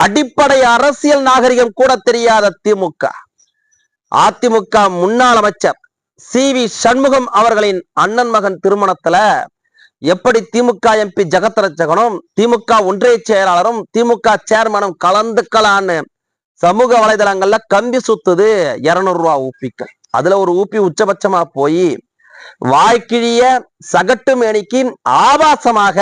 அடிப்படை அரசியல் நாகரிகம் கூட தெரியாத திமுக. அதிமுக முன்னாள் அமைச்சர் சி வி சண்முகம் அவர்களின் அண்ணன் மகன் திருமணத்துல எப்படி திமுக எம்பி ஜெகத்ரட்சகனும் திமுக ஒன்றிய செயலாளரும் திமுக சேர்மனும் கலந்துக்கலான்னு சமூக வலைதளங்கள்ல கம்பி சுத்துது இருநூறு ரூபா ஊப்பிக்கள் அதுல ஒரு ஊப்பி உச்சபட்சமா போய் வாய்க்கிழிய சகட்டு மேனிக்கு ஆபாசமாக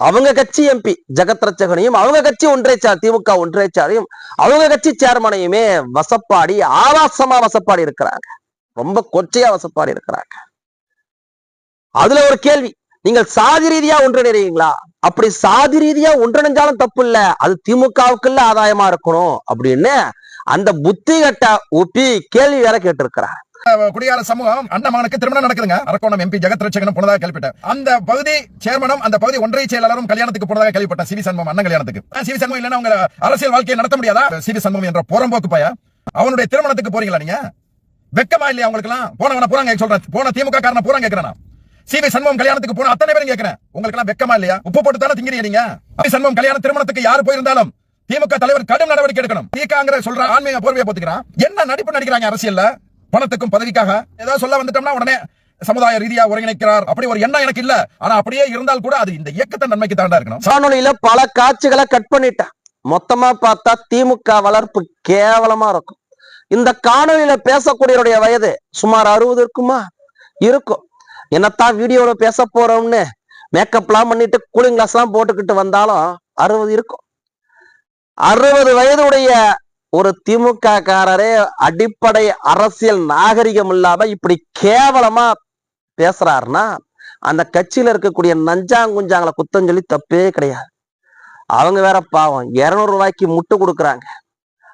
அவங்க கட்சி எம்பி ஜெகத் ரச்சகனையும் அவங்க கட்சி ஒன்றிய திமுக ஒன்றிய அவங்க கட்சி சேர்மனையுமே வசப்பாடி ஆபாசமா வசப்பாடி இருக்கிறாங்க. ரொம்ப கொச்சையா வசப்பாடி இருக்கிறாங்க. அதுல ஒரு கேள்வி நீங்கள் சாதி ரீதியா ஒன்றிணைறீங்களா? அப்படி சாதி ரீதியா ஒன்றிணைஞ்சாலும் தப்பு இல்ல அது திமுகவுக்குள்ள ஆதாயமா இருக்கணும் அப்படின்னு அந்த புத்தி கட்ட ஒப்பி கேள்வி வேற கேட்டிருக்கிறார் குடியார சமூகம் அண்ணமானுக்கு திருமணம் நடக்குதுங்க. அரக்கோணம் எம்பி ஜெகத் ரட்சகனும் போனதாக கேள்விப்பட்டேன். அந்த பகுதி சேர்மனும் அந்த பகுதி ஒன்றிய செயலாளரும் கல்யாணத்துக்கு போனதாக கேள்விப்பட்டேன். சிவி சண்முகம் அண்ணன் கல்யாணத்துக்கு. சிவி சண்முகம் இல்லைன்னா உங்க அரசியல் வாழ்க்கையை நடத்த முடியாதா? சிவி சண்முகம் என்ற புறம்போக்கு பைய அவனுடைய திருமணத்துக்கு போறீங்களா நீங்க? வெக்கமா இல்லையா உங்களுக்கு எல்லாம் போனவன பூரா சொல்றேன். போன திமுக காரணம் பூரா கேட்கிறேன் சிவி சண்முகம் கல்யாணத்துக்கு போன அத்தனை பேரும் கேட்கிறேன். உங்களுக்கு எல்லாம் வெக்கமா இல்லையா? உப்பு போட்டு தானே திங்கிறீங்க நீங்க? சிவி சண்முகம் கல்யாண திருமணத்துக்கு யார் போயிருந்தாலும் திமுக தலைவர் கடும் நடவடிக்கை எடுக்கணும். திகாங்கிற சொல்ற ஆன்மீக போர்வையை போத்துக்கிறான். என்ன நடிப்பு நடிக்கிறாங்க அரசியல்ல? பணத்துக்கும் பதவிக்காக ஏதாவது சொல்ல வந்துட்டோம்னா உடனே சமுதாய ரீதியா ஒருங்கிணைக்கிறார். அப்படி ஒரு எண்ணம் எனக்கு இல்ல. ஆனா அப்படியே இருந்தால் கூட அது இந்த இயக்கத்தை நன்மைக்கு தாண்டா இருக்கணும். காணொலியில பல காட்சிகளை கட் பண்ணிட்டேன். மொத்தமா பார்த்தா திமுக வளர்ப்பு கேவலமா இருக்கும். இந்த காணொலியில பேசக்கூடியவருடைய வயது சுமார் அறுபது இருக்குமா? இருக்கும். என்னத்தான் வீடியோல பேச போறோம்னு மேக்கப்லாம் பண்ணிட்டு கூலிங் கிளாஸ் எல்லாம் போட்டுக்கிட்டு வந்தாலும் அறுபது இருக்கும். அறுபது வயதுடைய ஒரு திமுக காரரே அடிப்படை அரசியல் நாகரிகம் இல்லாம இப்படி கேவலமா பேசுறாருன்னா அந்த கட்சியில இருக்கக்கூடிய நஞ்சாங்குஞ்சாங்களை குத்தம் சொல்லி தப்பே கிடையாது. அவங்க வேற பாவம். இருநூறு ரூபாய்க்கு முட்டு கொடுக்குறாங்க.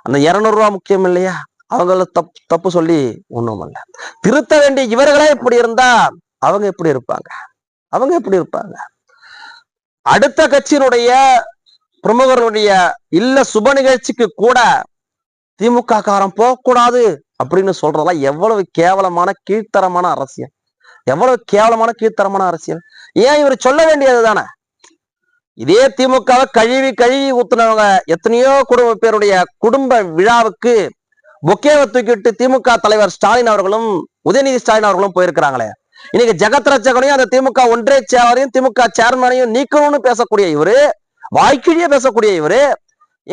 அந்த இருநூறு ரூபாய் முக்கியம் இல்லையா? அவங்கள தப்பு தப்பு சொல்லி ஒன்றும் இல்லை. திருத்த வேண்டிய இவர்களே இப்படி இருந்தா அவங்க எப்படி இருப்பாங்க? அவங்க எப்படி இருப்பாங்க? அடுத்த கட்சியினுடைய பிரமுகருடைய இல்ல சுப நிகழ்ச்சிக்கு கூட திமுக காரம் போகக்கூடாது அப்படின்னு சொல்றதெல்லாம் எவ்வளவு கேவலமான கீழ்த்தரமான அரசியல். எவ்வளவு கேவலமான கீழ்த்தரமான அரசியல். ஏன் இவர் சொல்ல வேண்டியது தானே இதே திமுகவை கழுவி கழுவி ஊத்துனவங்க எத்தனையோ குடும்ப பேருடைய குடும்ப விழாவுக்கு பொக்கேவை தூக்கிட்டு திமுக தலைவர் ஸ்டாலின் அவர்களும் உதயநிதி ஸ்டாலின் அவர்களும் போயிருக்கிறாங்களே. இன்னைக்கு ஜெகத் ரச்சகனையும் அந்த திமுக ஒன்றிய செயலரையும் திமுக சேர்மனையும் நீக்கணும்னு பேசக்கூடிய இவரு வாய்க்கிழிய பேசக்கூடிய இவரு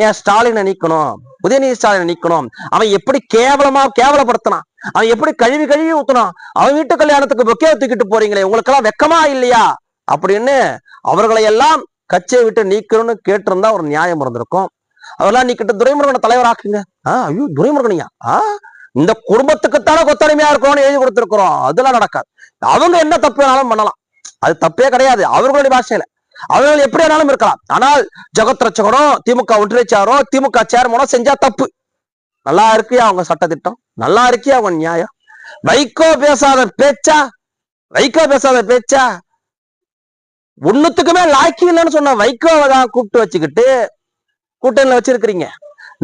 ஏன் ஸ்டாலினை நீக்கணும்? உதயநிதி ஸ்டாலினை நீக்கணும். அவன் எப்படி கேவலமா கேவலப்படுத்தினான்? அவன் எப்படி கழுவி கழுவி ஊத்தினான்? அவன் வீட்டு கல்யாணத்துக்கு பொக்கே தூக்கிட்டு போறீங்களே உங்களுக்கெல்லாம் வெக்கமா இல்லையா? அப்படின்னு அவர்களை எல்லாம் கட்சியை விட்டு நீக்கணும்னு கேட்டிருந்தா ஒரு நியாயம் இருந்திருக்கும். அதெல்லாம் நீக்கிட்டு துரைமுருகனை தலைவராக்குங்க ஆஹ் ஐயோ துரைமுருகனையா? ஆஹ் இந்த குடும்பத்துக்குத்தானே கொத்தடிமையா இருக்கணும்னு எழுதி கொடுத்திருக்கிறோம். அதெல்லாம் நடக்காது. அவங்க என்ன தப்பு வேணாலும் பண்ணலாம். அது தப்பே கிடையாது. அவர்களுடைய பாஷையில. அவர்கள் எப்படி வேணாலும் இருக்கலாம். ஆனால் ஜெகத் ரட்சகனோ திமுக ஒன்றியச்சாரோ திமுக சேர்மனோ செஞ்சா தப்பு. நல்லா இருக்கியா அவங்க சட்டத்திட்டம்? நல்லா இருக்கியா அவங்க நியாயம்? வைகோ பேசாத பேச்சா? வைகோ பேசாத பேச்சா? ஒண்ணுத்துக்குமே லாக்கி இல்லைன்னு சொன்ன வைகோவை தான் கூப்பிட்டு வச்சுக்கிட்டு கூட்டணியில வச்சிருக்கிறீங்க.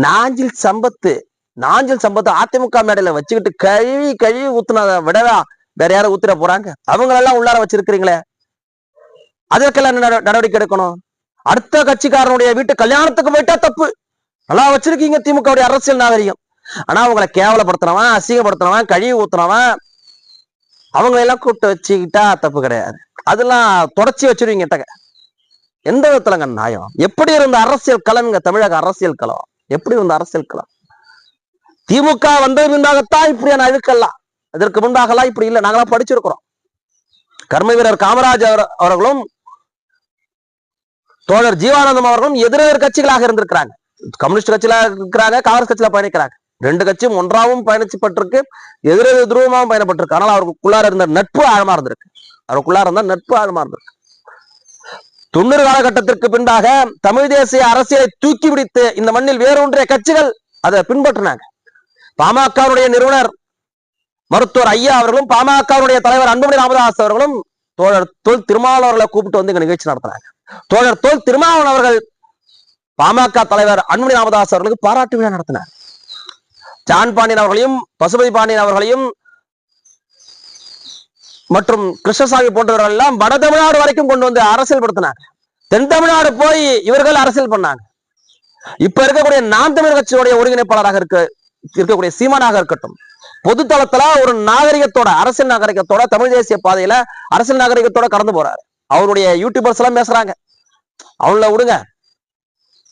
நாஞ்சில் சம்பத்து நாஞ்சில் சம்பத்து அதிமுக மேடையில வச்சுக்கிட்டு கழுவி கழுவி ஊத்துனத விடவா? வேற யாரும் ஊத்துற போறாங்க? அவங்களெல்லாம் உள்ளார வச்சிருக்கிறீங்களே. அதுக்கெல்லாம் என்ன நடவடிக்கை எடுக்கணும்? அடுத்த கட்சிக்காரனுடைய வீட்டு கல்யாணத்துக்கு போயிட்டா தப்பு. நல்லா வச்சிருக்கீங்க திமுகவுடைய அரசியல் நாகரிகம். ஆனா அவங்களை கேவலப்படுத்தினவன் அசிங்கப்படுத்தினவன் கழுவி ஊத்துனவன் அவங்க எல்லாம் கூப்பிட்டு வச்சுக்கிட்டா தப்பு கிடையாது. அதெல்லாம் தொடச்சி வச்சிருவீங்க எந்த விதத்துலங்க நியாயம்? எப்படி இருந்த அரசியல் களம்ங்க தமிழக அரசியல் களம்? எப்படி இருந்த அரசியல் களம்? திமுக வந்த முன்பாகத்தான் இப்படியான அழுக்கெல்லாம். இதற்கு முன்பாகலாம் இப்படி இல்லை. நாங்களாம் படிச்சிருக்கிறோம். கர்ம வீரர் காமராஜ் அவர்களும் தோழர் ஜீவானந்தம் அவர்களும் எதிரெதிர் கட்சிகளாக இருந்திருக்கிறாங்க. கம்யூனிஸ்ட் கட்சியில இருக்கிறாங்க காங்கிரஸ் கட்சியில பயணிக்கிறாங்க. ரெண்டு கட்சியும் ஒன்றாவும் பயணிச்சுப்பட்டிருக்கு எதிரெதிர் துருவமாகவும் பயணப்பட்டிருக்கு. ஆனால் அவருக்குள்ளார இருந்த நட்பு ஆழமா இருந்திருக்கு. அவருக்குள்ளார இருந்த நட்பு ஆழமா இருந்திருக்கு. தொண்ணூறு காலகட்டத்திற்கு பின்பாக தமிழ் தேசிய அரசியலை தூக்கி பிடித்து இந்த மண்ணில் வேறொன்றிய கட்சிகள் அதை பின்பற்றினாங்க. பாமகவுடைய நிறுவனர் மருத்துவர் ஐயா அவர்களும் பாமகவுடைய தலைவர் அன்புமணி ராமதாஸ் அவர்களும் தோழர் தொல் திருமாவளவர்களை கூப்பிட்டு வந்து இங்க நிகழ்ச்சி நடத்துறாங்க. தோழர் தோல் திருமாவளவன் அவர்கள் பாமக தலைவர் அன்புமணி ராமதாஸ் அவர்களுக்கு பாராட்டு விழா நடத்தினார். ஜான் பாண்டியன் அவர்களையும் பசுபதி பாண்டியன் அவர்களையும் மற்றும் கிருஷ்ணசாமி போன்றவர்கள் எல்லாம் வட தமிழ்நாடு வரைக்கும் கொண்டு வந்து அரசியல் படுத்தினாங்க. தென் தமிழ்நாடு போய் இவர்கள் அரசியல் பண்ணாங்க. இப்ப இருக்கக்கூடிய நாம் தமிழ் கட்சியுடைய ஒருங்கிணைப்பாளராக இருக்க இருக்கக்கூடிய சீமானாக இருக்கட்டும் பொதுத்தளத்துல ஒரு நாகரிகத்தோட அரசியல் நாகரிகத்தோட தமிழ் தேசிய பாதையில அரசியல் நாகரிகத்தோட கடந்து போறாரு. அவருடைய யூடியூபர்ஸ் எல்லாம் பேசுறாங்க. அவங்கள விடுங்க.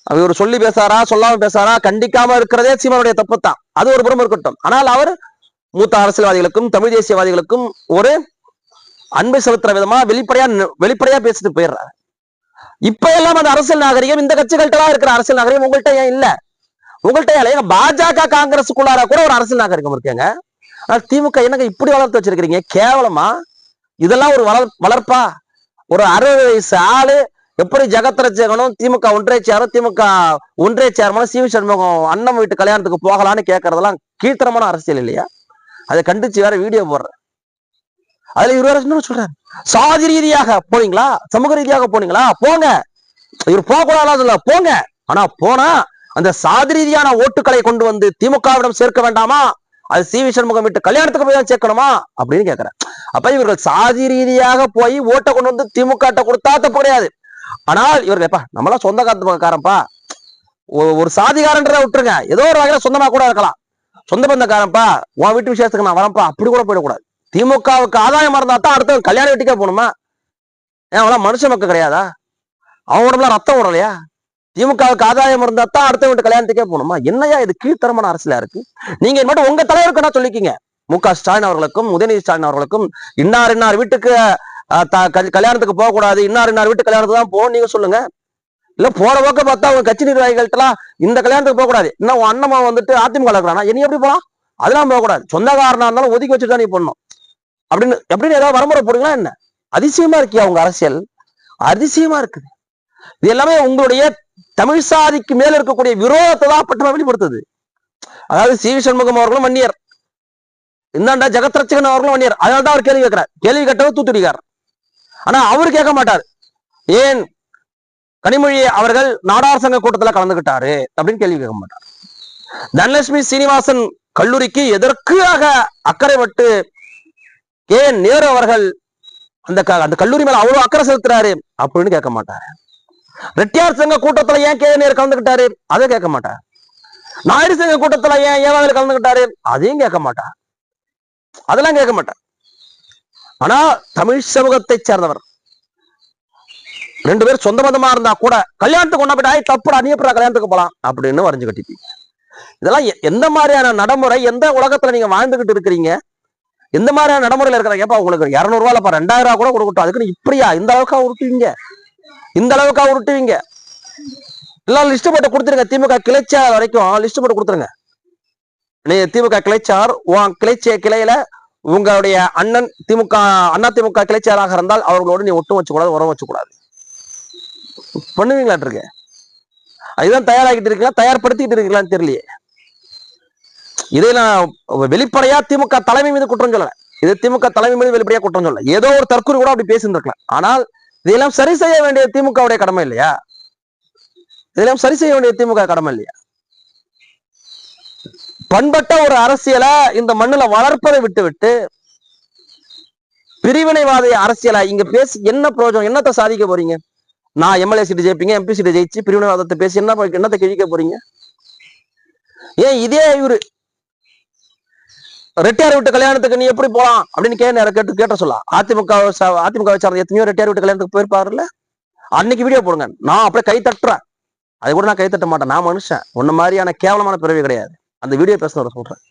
அவர் சொல்லி பேசாரா சொல்லாம பேசாரா கண்டிக்காம இருக்கிறதே சீமானுடைய தப்பு தான் அது ஒரு புறம் இருக்கட்டும். ஆனால் அவர் மூத்த அரசியல்வாதிகளுக்கும் தமிழ் தேசியவாதிகளுக்கும் ஒரு அன்பை செலுத்துற விதமா வெளிப்படையா வெளிப்படையா பேசிட்டு போயிடுறாரு. இப்ப எல்லாம் அந்த அரசியல் நாகரிகம் இந்த கட்சிகள்கிட்ட இருக்கிற அரசியல் நாகரிகம் உங்கள்கிட்ட ஏன் இல்ல? உங்கள்கிட்ட பாஜக காங்கிரஸுக்குள்ளார கூட ஒரு அரசியல் நாகரிகம் இருக்குங்க. ஆனால் திமுக என்னங்க இப்படி வளர்த்து வச்சிருக்கிறீங்க? கேவலமா? இதெல்லாம் ஒரு வளர் வளர்ப்பா? ஒரு அறுபது வயசு ஆளு எப்படி ஜெகத் திமுக ஒன்றிய சேரும் திமுக ஒன்றிய சேர்மனும் சிவி சண்முகம் அண்ணன் வீட்டு கல்யாணத்துக்கு போகலான்னு கேட்கறதெல்லாம் கீழ்த்தரமான அரசியல் இல்லையா? அதை கண்டிச்சு வேற வீடியோ போடுறேன். அதுல இவர் வேற சொல்றாரு. சாதி ரீதியாக போனீங்களா? சமூக ரீதியாக போனீங்களா? போங்க. இவர் போக கூடாதுலாம் சொல்ல போங்க. ஆனா போனா அந்த சாதி ரீதியான ஓட்டுகளை கொண்டு வந்து திமுகவிடம் சேர்க்க வேண்டாமா? அது சி வி சண்முகம் விட்டு கல்யாணத்துக்கு போய் தான் சேர்க்கணுமா? அப்படின்னு கேட்கிறேன் அப்ப இவர்கள் சாதி ரீதியாக போய் ஓட்டை கொண்டு வந்து திமுக கொடுத்தா தப்பு கிடையாது. ஆனால் இவர்கள் எப்பா நம்மளாம் சொந்த காரம்பா ஒரு சாதிகாரன்றதை விட்டுருங்க. ஏதோ ஒரு வகையில சொந்தமா கூட இருக்கலாம். சொந்த பந்தக்காரன்ப்பா உன் வீட்டு விசேஷத்துக்கு நான் வரேன்ப்பா. அப்படி கூட போயிடக்கூடாது. திமுகவுக்கு ஆதாயமா இருந்தா தான் அடுத்த கல்யாண வீட்டுக்கே போகணுமா? ஏன் அவெல்லாம் மனுஷ மக்கள் கிடையாதா? அவன் உடம்புல ரத்தம் விடலையா திமுகவுக்கு ஆதாயம் இருந்தா தான் அடுத்தவங்க கல்யாணத்துக்கே போகணுமா? என்னையா இது கீழ்த்தரமான அரசியலா இருக்கு? நீங்க மட்டும் உங்க தலைவருக்கு என்ன சொல்லிக்கீங்க மு க ஸ்டாலின் அவர்களுக்கும் உதயநிதி ஸ்டாலின் அவர்களுக்கும் இன்னார் இன்னார் வீட்டுக்கு த- கல்- கல்யாணத்துக்கு போக கூடாது இன்னார் இன்னார் வீட்டு கல்யாணத்துக்கு தான் போகணும் நீங்க சொல்லுங்க. இல்ல போற போக்க பார்த்தா அவங்க கட்சி நிர்வாகிகள்ட்டலாம் இந்த கல்யாணத்துக்கு போக கூடாது. இன்னும் உன் அண்ணமா வந்துட்டு அதிமுக இருக்கிறானா? இனி எப்படி போலாம்? அதெல்லாம் போக கூடாது. சொந்தக்காரனா இருந்தாலும் ஒதுக்கி வச்சுட்டு தான் நீ பண்ணணும் அப்படின்னு எப்படின்னு ஏதாவது வரமுறை போடுங்களா என்ன? அதிசயமா இருக்கியா உங்க அரசியல்? அதிசயமா இருக்குது. இது எல்லாமே உங்களுடைய தமிழ் சாதிக்கு மேல இருக்கக்கூடிய விரோதத்தை தான் பட்டமா வெளிப்படுத்துது. அதாவது சி வி சண்முகம் அவர்களும் வன்னியர். இந்தாண்டா ஜெகத்ரட்சகன் அவர்களும் வன்னியர். அதனால தான் அவர் கேள்வி கேட்கிறார். கேள்வி கேட்டவர் தூத்துடிக்கார் ஆனா அவர் கேட்க மாட்டார். ஏன்? கனிமொழி அவர்கள் நாடார் சங்க கூட்டத்துல கலந்துகிட்டாரு அப்படின்னு கேள்வி கேட்க மாட்டார். தனலட்சுமி சீனிவாசன் கல்லூரிக்கு எதற்காக அக்கறைப்பட்டு கே நேரு அவர்கள் அந்த க- அந்த கல்லூரி மேல அவ்வளவு அக்கறை செலுத்துறாரு அப்படின்னு கேட்க மாட்டாரு. ரெட்டியார் சங்க கூட்டத்துல ஏன் கே கலந்துகிட்டாரு? அதை கேட்க மாட்டார் நாயுடு சங்க கூட்டத்துல ஏன் ஏவாவில் கலந்துகிட்டாரு? அதையும் கேட்க மாட்டார் அதெல்லாம் கேட்க மாட்டார் ஆனா தமிழ் சமூகத்தை சேர்ந்தவர். ரெண்டு பேரும் சொந்த பந்தமா இருந்தா கூட கல்யாணத்துக்கு கொண்டா போயிட்டு தப்புடா நீ கல்யாணத்துக்கு போலாம்? அப்படின்னு வரைஞ்சு கட்டிப்பீங்க இதெல்லாம் எந்த மாதிரியான நடைமுறை எந்த உலகத்துல நீங்க வாழ்ந்துகிட்டு இருக்கிறீங்க? எந்த மாதிரியான நடைமுறையில இருக்கிற ஏப்பா உங்களுக்கு இருநூறு ரூபாய்ப்பா ரெண்டாயிரம் ரூபா கூட கொடுக்கட்டும். அதுக்குன்னு இப்படியா? இந்த அளவுக்கு உருட்டுவீங்க? இந்த அளவுக்கா உருட்டுவீங்க. எல்லாம் லிஸ்ட் போட்டு கொடுத்துருங்க. திமுக கிளைச்சார் வரைக்கும் லிஸ்ட் போட்டு கொடுத்துருங்க. நீ திமுக கிளைச்சார் உன் கிளைச்சிய கிளையில உங்களுடைய அண்ணன் திமுக அண்ணா திமுக கிளைச்சாராக இருந்தால் அவர்களோடு நீ ஒட்டும் வச்சுக்கூடாது உரம் வச்சுக்கூடாது. பண்ணுவீங்களாட்டு இருக்கு. அதுதான் தயாராகிட்டு இருக்கீங்களா தயார்படுத்திக்கிட்டு இருக்கீங்களான்னு தெரியலையே. இதை நான் வெளிப்படையா திமுக தலைமை மீது குற்றம் சொல்லலை. இது திமுக தலைமை மீது வெளிப்படையா குற்றம் சொல்லலை. ஏதோ ஒரு தற்கொலை கூட அப்படி பேசியிருந்திருக்கலாம். ஆனால் இதெல்லாம் சரி செய்ய வேண்டிய திமுகவுடைய கடமை இல்லையா? இதெல்லாம் சரி செய்ய வேண்டிய திமுக கடமை இல்லையா? பண்பட்ட ஒரு அரசியலை இந்த மண்ணுல வளர்ப்பதை விட்டுவிட்டு பிரிவினைவாத அரசியலா இங்க பேசி என்ன பிரயோஜனம்? என்னத்தை சாதிக்க போறீங்க? நான் எம்எல்ஏ சீட்டு ஜெயிப்பீங்க எம்பி சீட்டு ஜெயிச்சு பிரிவினைவாதத்தை பேசி என்ன என்னத்தை கிழிக்க போறீங்க? ஏன் இதே இவரு ரெட்டியார் வீட்டு கல்யாணத்துக்கு நீ எப்படி போலாம்? அப்படின்னு கே கேட்டு கேட்ட சொல்லலாம் அதிமுக அதிமுக சார்ந்த எத்தனையோ ரெட்டியார் வீட்டு கல்யாணத்துக்கு போயிருப்பாருல்ல? அன்னைக்கு வீடியோ போடுங்க. நான் அப்படியே கை தட்டுறேன். அது கூட நான் கை தட்ட மாட்டேன். நான் மனுஷன். உன்ன மாதிரியான கேவலமான பிறவி கிடையாது. அந்த வீடியோ பேசுனவரை சொல்றேன்.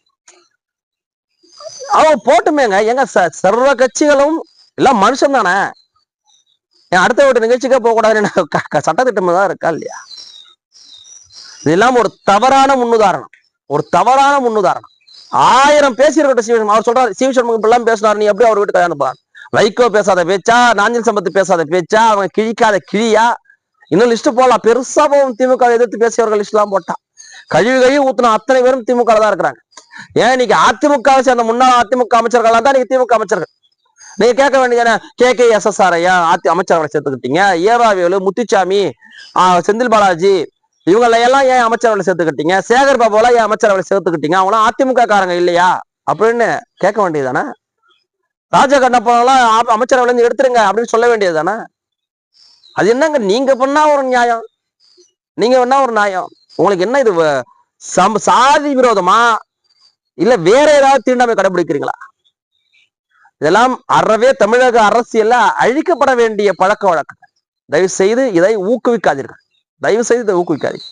அவன் போட்டுமேங்க. எங்க சர்வ கட்சிகளும் எல்லாம் மனுஷன் தானே? என் அடுத்த வீட்டு நிகழ்ச்சிக்கே போக கூடாதுன்னு சட்டத்திட்டம் தான் இருக்கா இல்லையா? இதெல்லாம் ஒரு தவறான முன்னுதாரணம். ஒரு தவறான முன்னுதாரணம். ஆயிரம் பேசியிருக்கட்டும் சிவசண்முகம் அவர் சொல்றாரு சிவசண்முகம் இப்படிலாம் பேசினார் நீ எப்படி அவர் வீட்டு கல்யாணம் வைகோ பேசாத பேச்சா நாஞ்சில் சம்பத்து பேசாத பேச்சா அவங்க கிழிக்காத கிழியா? இன்னும் லிஸ்ட் போடலாம். பெருசா போகும் திமுக எதிர்த்து பேசியவர்கள் லிஸ்ட் எல்லாம் போட்டான் கழிவு கழிவு ஊத்துன அத்தனை பேரும் திமுக தான் இருக்கிறாங்க. ஏன் இன்னைக்கு அதிமுக சேர்ந்த முன்னாள் அதிமுக அமைச்சர்கள் தான் இன்னைக்கு திமுக அமைச்சர்கள்? நீங்க கேட்க வேண்டியது K K S S R ஐயா அதி அமைச்சர்களை சேர்த்துக்கிட்டீங்க. ஏவாவேலு முத்துச்சாமி ஆஹ் செந்தில் பாலாஜி இவங்கள எல்லாம் ஏன் அமைச்சரவை சேர்த்துக்கிட்டீங்க? சேகர் பாபுலாம் ஏன் அமைச்சரவை சேர்த்துக்கிட்டீங்க? அவங்களாம் அதிமுக காரங்க இல்லையா? அப்படின்னு கேட்க வேண்டியதுதானே? ராஜ கண்ணப்பெல்லாம் அமைச்சரவையில இருந்து எடுத்துருங்க அப்படின்னு சொல்ல வேண்டியது தானே அது என்னங்க நீங்க பண்ணா ஒரு நியாயம். நீங்க பண்ணா ஒரு நியாயம். உங்களுக்கு என்ன இது வ- சாதி விரோதமா? இல்ல வேற ஏதாவது தீண்டாமை கடைபிடிக்கிறீங்களா? இதெல்லாம் அறவே தமிழக அரசியல்ல அழிக்கப்பட வேண்டிய பழக்க வழக்கம் தயவு செய்து இதை ஊக்குவிக்காதீர்கள். தயவு செய்து இதை ஊக்குவிக்காதீங்க